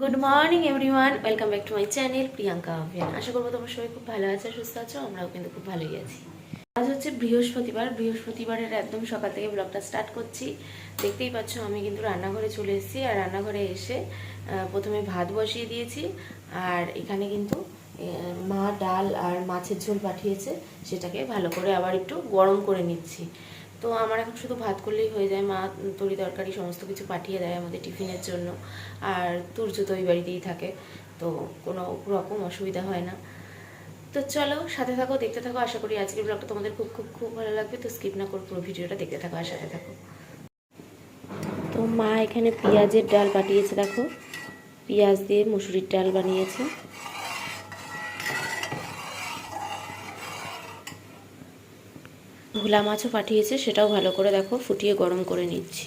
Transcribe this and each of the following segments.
Good morning everyone welcome back to my channel Priyanka Abhiyan আশা করব তোমরা সবাই খুব ভালো আছো, সুস্থ আছো, আমরাও কিন্তু খুব ভালোই আছি। আজ হচ্ছে বৃহস্পতিবার। বৃহস্পতিবারের একদম সকাল থেকে ব্লগটা স্টার্ট করছি। দেখতেই পাচ্ছ, আমি কিন্তু রান্নাঘরে চলে এসেছি আর রান্নাঘরে এসে প্রথমে ভাত বসিয়ে দিয়েছি। আর এখানে কিন্তু মা ডাল আর মাছের ঝোল পাঠিয়েছে। সেটাকে ভালো করে আবার একটু গরম করে নিচ্ছি। তো আমার এখন শুধু ভাত করলেই হয়ে যায়। মা তরি তরকারি সমস্ত কিছু পাঠিয়ে দেয় আমাদের টিফিনের জন্য। আর তুর্য তো ওই বাড়িতেই থাকে। তো কোনো রকম অসুবিধা হয় না। তো চলো, সাথে থাকো, দেখতে থাকো। আশা করি আজকের ব্লগটা তোমাদের খুব খুব খুব ভালো লাগবে। তো স্কিপ না করে পুরো ভিডিওটা দেখতে থাকো আর সাথে থাকো। তো মা এখানে পেঁয়াজের ডাল পাঠিয়েছে, দেখো। পেঁয়াজ দিয়ে মুসুরির ডাল বানিয়েছে। ভোলা মাছও পাঠিয়েছে, সেটাও ভালো করে দেখো, ফুটিয়ে গরম করে নিচ্ছি।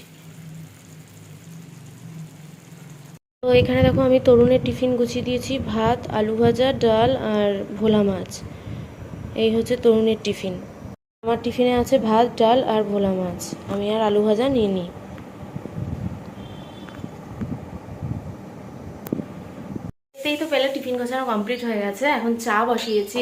তো এখানে দেখো আমি তরুণের টিফিন গুছিয়ে দিয়েছি, ভাত, আলু ভাজা, ডাল আর ভোলা মাছ। এই হচ্ছে তরুণের টিফিন। আমার টিফিনে আছে ভাত, ডাল আর ভোলা মাছ। আমি আর আলু ভাজা নিয়ে নিই। দেখতেই তো পেলে টিফিন গোছানো কমপ্লিট হয়ে গেছে, এখন চা বসিয়েছি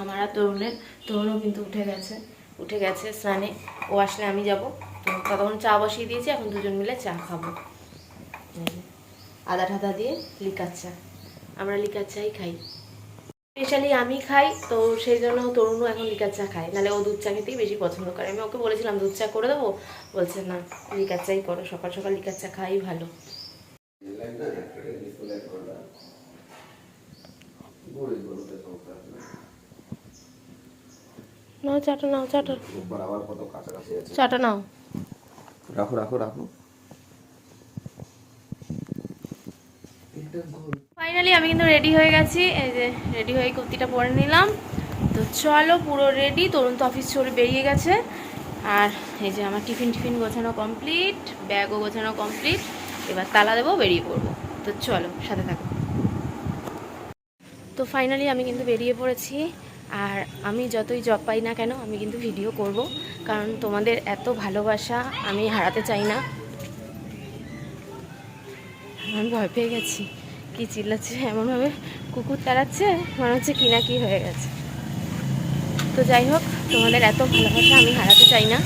আমার আর তরুণের, তরুণও কিন্তু উঠে গেছে। উঠে গেছে, স্নানে। ও আসলে আমি যাব। তো ততক্ষণ চা বসিয়ে দিয়েছি, এখন দুজন মিলে চা খাব। আদা ঠাদা দিয়ে লিকার চা। আমরা লিকার চাই খাই। স্পেশালি আমি খাই, তো সেই জন্য তরুণও এখন লিকার চা খায়। নাহলে ও দুধ চা খেতেই বেশি পছন্দ করে। আমি ওকে বলেছিলাম, দুধ চা করে দেবো? বলছে, না, লিকার চাই করো। সকাল সকাল লিকার চা খাই ভালো। নাও চাটা নাও চাটা। বরাবর কত কাছাকাছি আছে। চাটা নাও। রাখো রাখো রাখো। ফাইনালি আমি কিন্তু রেডি হয়ে গেছি। এই যে রেডি হয়ে কুর্তিটা পরে নিলাম। তো চলো পুরো রেডি তরুণ তো অফিস চলে বেরিয়ে গেছে। আর এই যে আমার টিফিন টিফিন গোছানো কমপ্লিট ব্যাগও গোছানো কমপ্লিট এবার তালা দেবো বেরিয়ে পড়ব। তো চলো সাথে থাকো। তো ফাইনালি আমি কিন্তু বেরিয়ে পড়েছি। আর আমি যতই জব পাই না কেন, আমি কিন্তু ভিডিও করব। কারণ তোমাদের এত ভালোবাসা আমি হারাতে চাই না। আমি ভয় পেয়ে গেছি। কি চিল্লাচ্ছে, এমনভাবে কুকুর তাড়াচ্ছে, মনে হচ্ছে কি না কি হয়ে গেছে। তো যাই হোক, তোমাদের এত ভালোবাসা আমি হারাতে চাই না।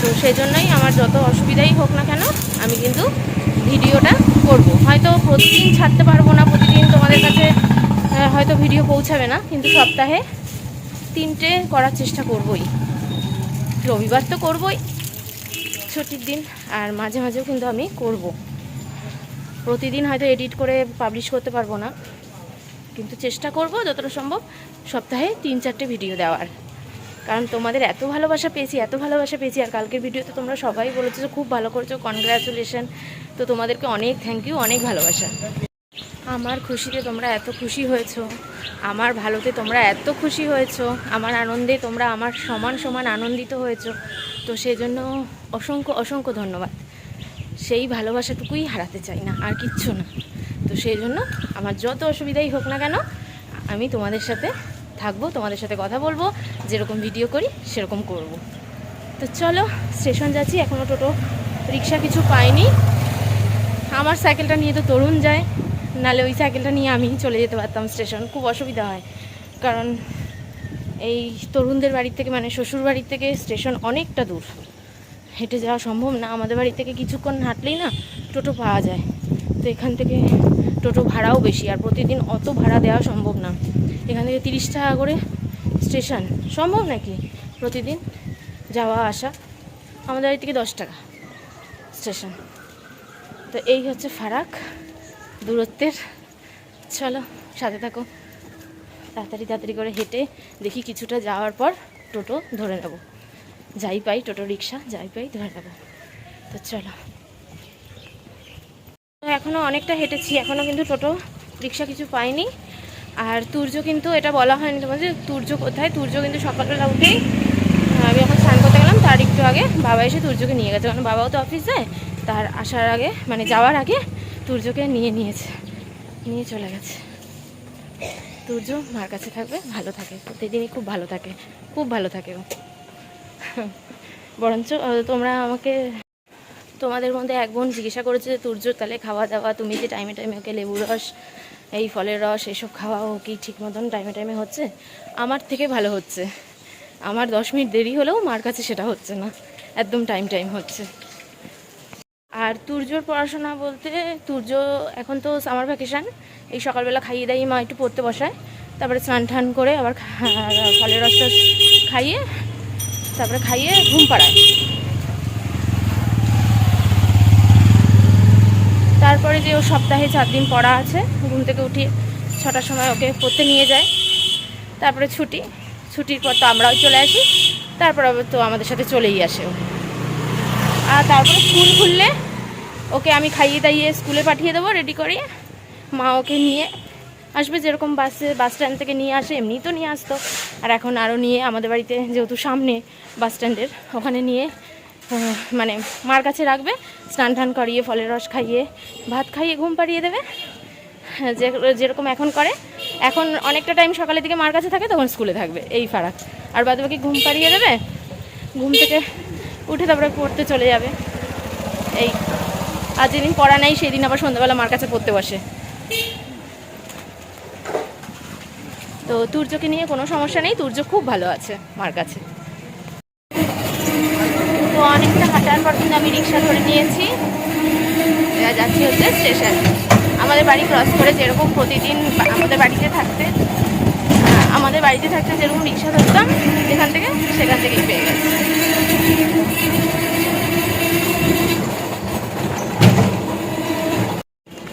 তো সেই জন্যই আমার যত অসুবিধাই হোক না কেন, আমি কিন্তু ভিডিওটা করব। হয়তো প্রতিদিন ছাড়তে পারব না, প্রতিদিন তোমাদের কাছে হয়তো ভিডিও পৌঁছাবে না, কিন্তু সপ্তাহে তিনটে করার চেষ্টা করবই। রবিবার তো করবই, ছুটির দিন, আর মাঝে মাঝেও কিন্তু আমি করব। প্রতিদিন হয়তো এডিট করে পাবলিশ করতে পারব না, কিন্তু চেষ্টা করব যতটা সম্ভব সপ্তাহে তিন, চারটে ভিডিও দেওয়ার। কারণ তোমাদের এত ভালোবাসা পেয়েছি, এত ভালোবাসা পেয়েছি, আর কালকের ভিডিওতে তোমরা সবাই বলেছ খুব ভালো করেছ কনগ্রাচুলেশন তো তোমাদেরকে অনেক থ্যাংক ইউ অনেক ভালোবাসা। আমার খুশিতে তোমরা এত খুশি হয়েছো। আমার ভালোতে তোমরা এত খুশি হয়েছো। আমার আনন্দে তোমরা আমার সমান সমান আনন্দিত হয়েছো। তো সেই জন্য অসংখ্য অসংখ্য ধন্যবাদ। সেই ভালোবাসাটুকুই হারাতে চাই না, আর কিচ্ছু না। তো সেই জন্য আমার যত অসুবিধাই হোক না কেন, আমি তোমাদের সাথে থাকব, তোমাদের সাথে কথা বলব, যেরকম ভিডিও করি, সেরকম করব। তো চলো, স্টেশন যাচ্ছি এখনও টোটো রিক্সা কিছু পাইনি। আমার সাইকেলটা নিয়ে তো তরুণ যায়। নালে ওই সাইকেলটা নিয়ে আমি চলে যেতে পারতাম স্টেশন, খুব অসুবিধা হয়। কারণ এই তরুণদের বাড়ির থেকে মানে শ্বশুর বাড়ির থেকে স্টেশন অনেকটা দূর। হেঁটে যাওয়া সম্ভব না, আমাদের বাড়ি থেকে কিছুক্ষণ হাঁটলেই না টোটো পাওয়া যায়। তো এখান থেকে টোটো ভাড়াও বেশি, আর প্রতিদিন অত ভাড়া দেওয়া সম্ভব না। এখান থেকে তিরিশ টাকা করে স্টেশন, সম্ভব নাকি? প্রতিদিন যাওয়া, আসা, আমাদের বাড়ি থেকে দশ টাকা স্টেশন। তো এই হচ্ছে ফারাক। দূরত্বের। চলো, সাথে থাকো। তাড়াতাড়ি তাড়াতাড়ি করে হেঁটে দেখি কিছুটা যাওয়ার পর টোটো ধরে নেব। যাই পাই, টোটো, রিক্সা, যাই পাই, ধরে নেব। তো চলো। এখনও অনেকটা হেঁটেছি এখনও কিন্তু টোটো, রিক্সা কিছু পাইনি। আর তুর্য কিন্তু এটা বলা হয়নি তোমাদের, তুর্য কোথায়? তুর্য কিন্তু সকালবেলা উঠেই আমি যখন স্নান করতে গেলাম, তার একটু আগে বাবা এসে তুর্যকে নিয়ে গেছে। কারণ বাবাও তো অফিস যায় তার আসার আগে মানে যাওয়ার আগে তুর্যকে নিয়ে নিয়েছে। নিয়ে চলে গেছে। তুর্য মার কাছে থাকবে, ভালো থাকে। প্রতিদিনই খুব ভালো থাকে। খুব ভালো থাকে ও। বরঞ্চ তোমরা আমাকে, তোমাদের মধ্যে এক বোন জিজ্ঞাসা করেছে যে, তুর্য, তাহলে খাওয়া দাওয়া, তুমি যে টাইমে টাইমে ওকে লেবু রস, এই ফলের রস, এসব খাওয়া ও কি ঠিক মতন টাইমে টাইমে হচ্ছে? আমার থেকে ভালো হচ্ছে। আমার দশ মিনিট দেরি হলেও মার কাছে সেটা হচ্ছে না। একদম টাইম টাইম হচ্ছে। আর তুর্যর পড়াশোনা বলতে, তুর্য এখন তো সামার ভ্যাকেশান এই সকালবেলা খাইয়ে দাইয়ে মা একটু পড়তে বসায়, তারপরে স্নান টান করে আবার ফলের রসটা খাইয়ে, তারপরে খাইয়ে ঘুম পাড়ায়। তারপরে যে ও সপ্তাহে চার দিন পড়া আছে, ঘুম থেকে উঠিয়ে ছটার সময় ওকে পড়তে নিয়ে যায়। তারপরে ছুটি, ছুটির পর তো আমরাও চলে আসি, তারপর তো আমাদের সাথে চলেই আসে ও। আর তারপরে স্কুল খুললে ওকে আমি খাইয়ে দাইয়ে স্কুলে পাঠিয়ে দেবো রেডি করে মা ওকে নিয়ে আসবে, যেরকম বাসে বাস স্ট্যান্ড থেকে নিয়ে আসে, এমনিই তো নিয়ে আসতো। আর এখন আরও নিয়ে আমাদের বাড়িতে যেহেতু সামনে বাস স্ট্যান্ডের ওখানে নিয়ে মানে মার কাছে রাখবে, স্নান টান করিয়ে, ফলের রস খাইয়ে, ভাত খাইয়ে ঘুম পাড়িয়ে দেবে। যে, যেরকম এখন করে, এখন অনেকটা টাইম সকালের দিকে মার কাছে থাকে, তখন স্কুলে থাকবে, এই ফারাক। আর বাদ বাকি ঘুম পাড়িয়ে দেবে, ঘুম থেকে উঠে তারপরে পড়তে চলে যাবে। এই, আর যেদিন পড়া নেই সেই দিন আবার সন্ধ্যাবেলা মার কাছে পড়তে বসে। তো তুর্যকে নিয়ে কোনো সমস্যা নেই, তুর্য খুব ভালো আছে মার কাছে। তো অনেকটা হাঁটার পর কিন্তু আমি রিক্সা ধরে নিয়েছি। যাচ্ছি হচ্ছে স্টেশন। আমাদের বাড়ি ক্রস করে যেরকম প্রতিদিন আমাদের বাড়িতে থাকতে, আমাদের বাড়িতে থাকতে যেরকম রিক্সা ধরতাম, এখান থেকে সেখান থেকেই পেয়ে গেছি।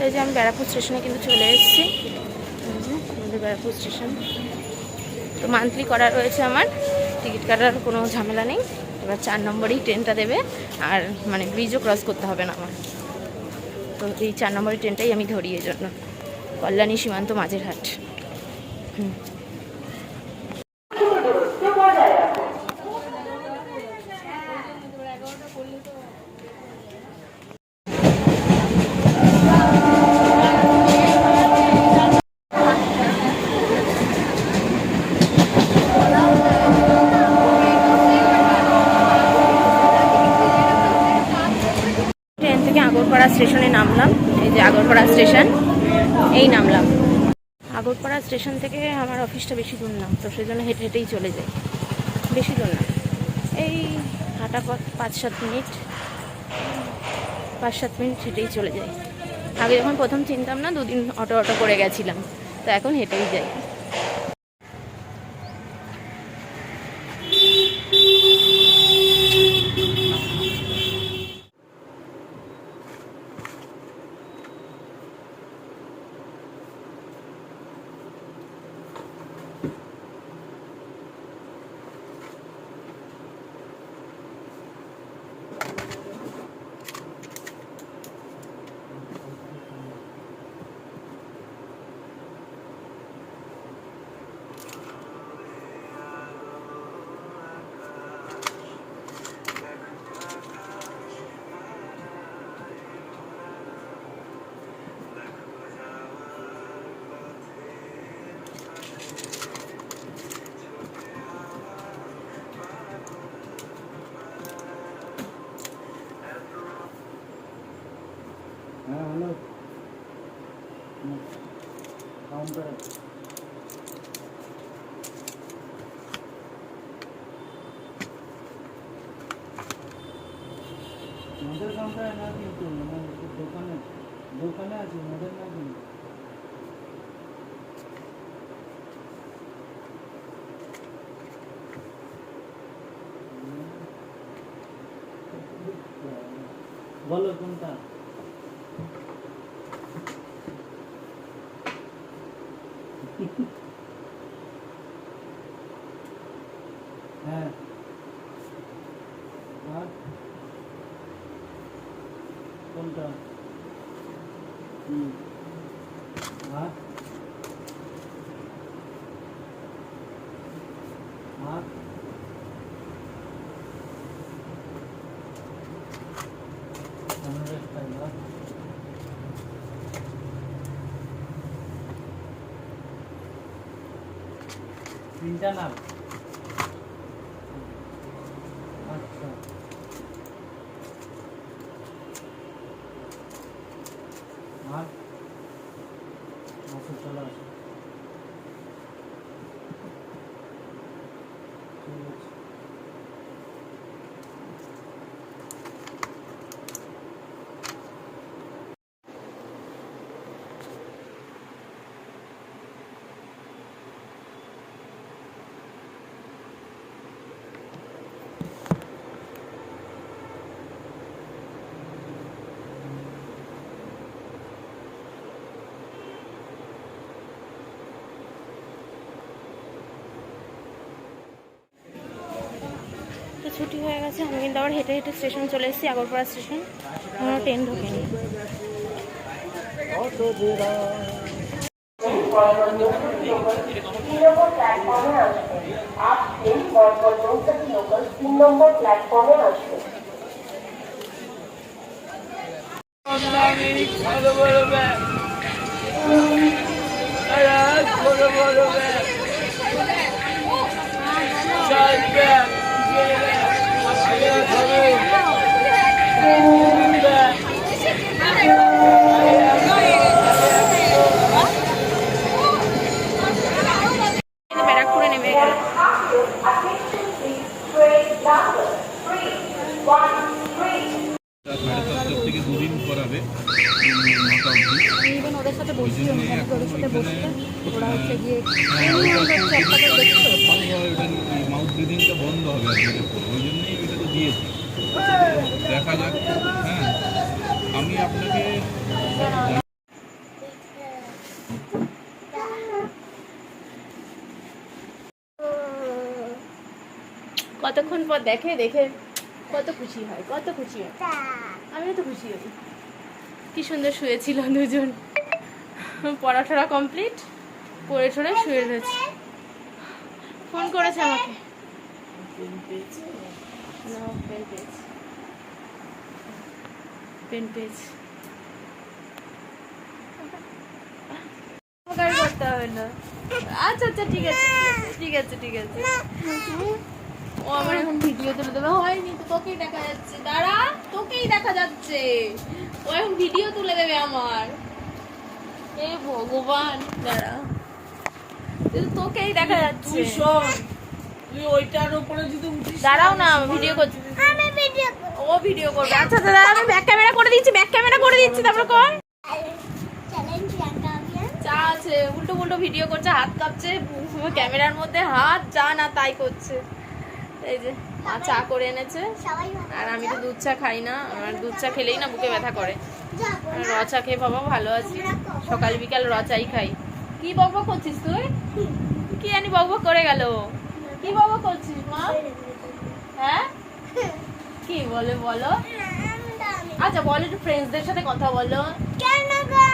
এই যে আমি ব্যারাকপুর স্টেশনে কিন্তু চলে এসেছি। আমাদের ব্যারাকপুর স্টেশন। তো মান্থলি করা রয়েছে আমার। টিকিট কাটার কোনো ঝামেলা নেই। এবার চার নম্বরেই ট্রেনটা দেবে। আর মানে ব্রিজও ক্রস করতে হবে না আমার। তো এই চার নম্বরের ট্রেনটাই আমি ধরি এই জন্য কল্যাণী সীমান্ত মাঝের হাট হুম ট্রেন থেকে আগরপাড়া স্টেশনে নামলাম এই যে আগরপাড়া স্টেশন এই নামলাম আগরপাড়া স্টেশন থেকে আমার অফিসটা বেশি দূর না, তো সেই জন্য হেঁটে হেঁটেই চলে যাই। বেশি দূর না। এই হাঁটা পথ পাঁচ সাত মিনিট, পাঁচ সাত মিনিট হেঁটেই চলে যাই। আগে যখন প্রথম চিনতাম না, দুদিন অটো অটো করে গেছিলাম, তো এখন হেঁটেই যাই। বলো কোনটা হ্যাঁ আর কোনটা হুম আর আর আমাদের স্টাইল আর তিনটা নাম আচ্ছা আসো চলে আসো ঠিক আছে তো ছুটি হয়ে গেছে, আমি কিন্তু আবার হেঁটে হেঁটে স্টেশন চলে এসেছি, আগরপাড়া স্টেশন আমার ট্রেন ঢোকেনি। নম্বর প্ল্যাটফর্মে ওরা হচ্ছে গিয়ে হ্যাঁ, ওইটা তো আপনাদের দেখছ বন্ধ হবে ওটা মাউথ ব্রিদিংটা বন্ধ হবে ওই জন্যই ওইটা তো দিয়েছি। দেখা যাক। হ্যাঁ। আমি আপনাকে কতক্ষণ পর দেখে দেখে কত খুশি হয় কত খুশি হয়। আমিও তো খুশি হই। কি সুন্দর শুয়েছিল দুজন। পড়াশোনা কমপ্লিট পড়ে ঠরে শুয়ে রয়েছে। ফোন করেছে আমাকে। পেন আচ্ছা আচ্ছা ঠিক আছে ঠিক আছে ঠিক আছে ও আমার এখন ভিডিও তুলে দেবে। হয়নি, তো তোকেই দেখা যাচ্ছে। দাঁড়া, তোকেই দেখা যাচ্ছে। ও এখন ভিডিও তুলে দেবে আমার। এ ভগবান, দাঁড়া। তোকেই দেখা যাচ্ছে। তুই শোন তুই ওইটার উপরে যদি উঠিস দাঁড়াও না ভিডিও করছি। আমি ভিডিও ও ভিডিও করবে। আচ্ছা দাদা আমি ব্যাক ক্যামেরা করে দিচ্ছি ব্যাক ক্যামেরা করে দিচ্ছি তারপর কর। চা আছে উল্টো উল্টো ভিডিও করছে হাত কাঁপছে ক্যামেরার মধ্যে হাত যা না তাই করছে। এই যে মা চা করে এনেছে। আর আমি তো দুধ চা খাই না আমার দুধ চা খেলেই না বুকে ব্যথা করে। র চা খেয়ে বাবা ভালো আছি। সকাল বিকাল র চাই খাই। কি বকবক করছিস তুই? কি জানি বকবক করে গেল। কি বকবক করছিস মা? হ্যাঁ? কি বলে বলো? আচ্ছা বলো একটু ফ্রেন্ডসদের সাথে কথা বলো। কেন গো?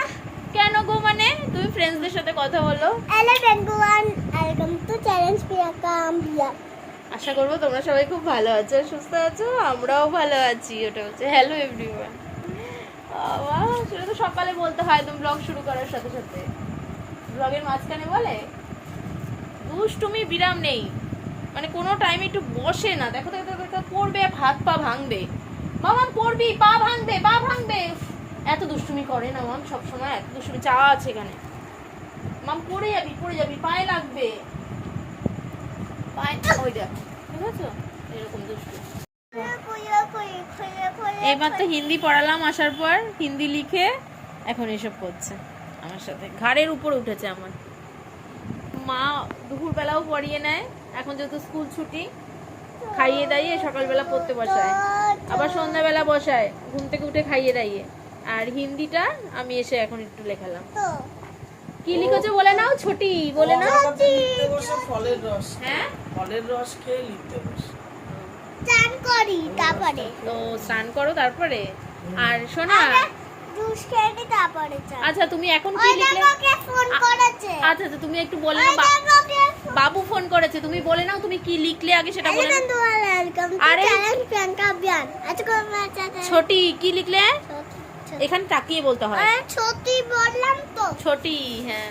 কেন গো মানে? তুমি ফ্রেন্ডসদের সাথে কথা বলো। আশা করব তোমরা সবাই খুব ভালো আছো সুস্থ আছো আমরাও ভালো আছি ওটা হচ্ছে হ্যালো এভরিওয়ান সেটা তো সকালে বলতে হয় তুমি ব্লগ শুরু করার সাথে সাথে। ব্লগের মাঝখানে বলে? দুষ্টুমি বিরাম নেই। মানে কোনো টাইমে একটু বসে না। দেখো দেখো দেখো, পড়বে হাত পা ভাঙবে। মামা পড়বি পা ভাঙবে পা ভাঙবে। এত দুষ্টুমি করে না মাম সবসময় এত দুষ্টুমি চা আছে এখানে। মাম পড়ে যাবি পড়ে যাবি পায়ে লাগবে। পায়ে ওই দেখ ঠিক আছে এরকম দুষ্টু। তো হিন্দি পড়ালাম আসার পর হিন্দি লিখে এখন এসব করছে। আমার সাথে। ঘাড়ের উপর উঠেছে আমার মা দুপুরবেলাও পড়িয়ে নেয় এখন যেহেতু স্কুল ছুটি খাইয়ে দাইয়ে সকালবেলা পড়তে বসায়। আবার সন্ধ্যাবেলা বসায় ঘুম থেকে উঠে খাইয়ে দাইয়ে। আর হিন্দিটা আমি এসে এখন একটু লেখালাম। কি লিখেছো বলে নাও ছুটি বলে নাও। ফলের রস হ্যাঁ? ফলের রস খেয়ে লিখতে বসে। চান করি তারপরে। তো স্নান করো তারপরে। আর শোনা জুস খেয়ে তারপরে আচ্ছা তুমি এখন কি লিখলে? ফোন করেছে। আচ্ছা আচ্ছা তুমি একটু বলে নাও বাবু ফোন করেছে তুমি বলে নাও তুমি কি লিখলে আগে সেটা বলে নাও। ওয়েলকাম টু আরে- চাতে ছোটি কি লিখলে? এখানে তাকিয়ে বলতে হয়। আরে ছোটি বললাম তো। ছোটি হ্যাঁ।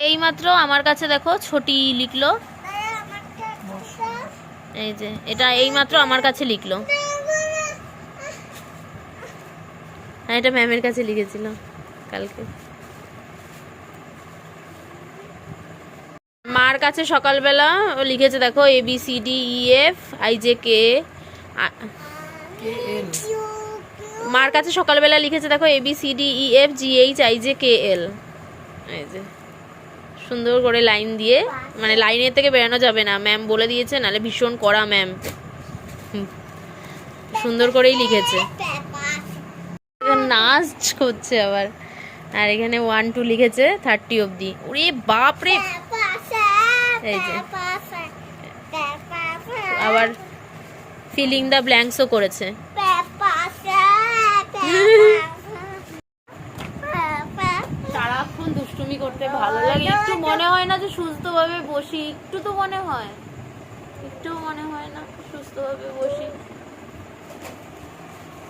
এইমাত্র আমার কাছে দেখো ছোটি লিখলো। এই যে এটা এইমাত্র আমার কাছে লিখলো। হ্যাঁ এটা ম্যামের কাছে লিখেছিল কালকে। মার কাছে সকালবেলা ও লিখেছে, দেখো A B C D E F I J K মার কাছে সকালবেলা লিখেছে, দেখো A B C D E F G H I J K L এই যে, সুন্দর করে লাইন দিয়ে মানে লাইনের থেকে বেরোনো যাবে না। ম্যাম বলে দিয়েছে নালে ভীষণ কড়া ম্যাম সুন্দর করেই লিখেছে। নাচ করছে আবার। আর এখানে ওয়ান টু লিখেছে থার্টি অবধি। ওরে বাপ রে এই যে। আবার ফিলিং দ্য ব্ল্যাঙ্কসও করেছে। সারাক্ষণ দুষ্টুমি করতে ভালো লাগে। একটু মনে হয় না যে সুস্থভাবে বসি। একটু তো মনে হয়। একটু মনে হয় না সুস্থভাবে বসি।